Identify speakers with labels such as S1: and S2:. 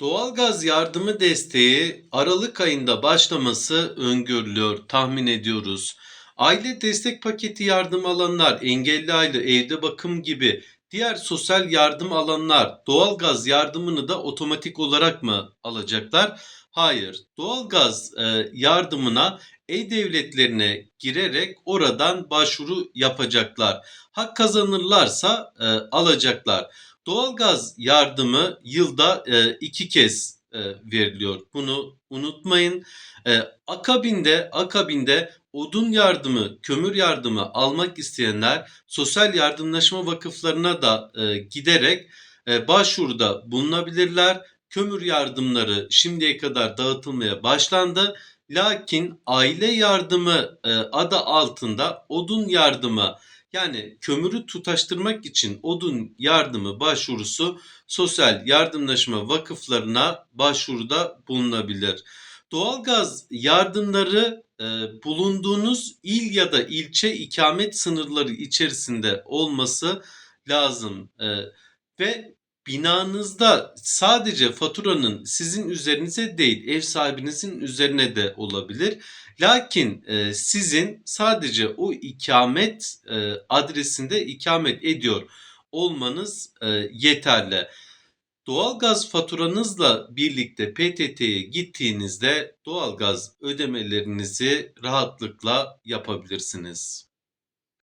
S1: Doğalgaz yardımı desteği Aralık ayında başlaması öngörülüyor, tahmin ediyoruz. Aile destek paketi yardım alanlar, engelli aile, evde bakım gibi diğer sosyal yardım alanlar doğalgaz yardımını da otomatik olarak mı alacaklar? Hayır. Doğalgaz e, yardımına e-devletlerine girerek oradan başvuru yapacaklar. Hak kazanırlarsa e, alacaklar. Doğalgaz yardımı yılda e, iki kez e, veriliyor. Bunu unutmayın. E, akabinde akabinde odun yardımı, kömür yardımı almak isteyenler sosyal yardımlaşma vakıflarına da giderek e, başvuruda bulunabilirler. Kömür yardımları şimdiye kadar dağıtılmaya başlandı. Lakin aile yardımı e, adı altında odun yardımı yani kömürü tutaştırmak için odun yardımı başvurusu sosyal yardımlaşma vakıflarına başvuruda bulunabilir. Doğalgaz yardımları e, bulunduğunuz il ya da ilçe ikamet sınırları içerisinde olması lazım. E, ve binanızda sadece faturanın sizin üzerinize değil ev sahibinizin üzerine de olabilir. Lakin e, sizin sadece o ikamet e, adresinde ikamet ediyor olmanız e, yeterli. Doğalgaz faturanızla birlikte PTT'ye gittiğinizde doğalgaz ödemelerinizi rahatlıkla yapabilirsiniz.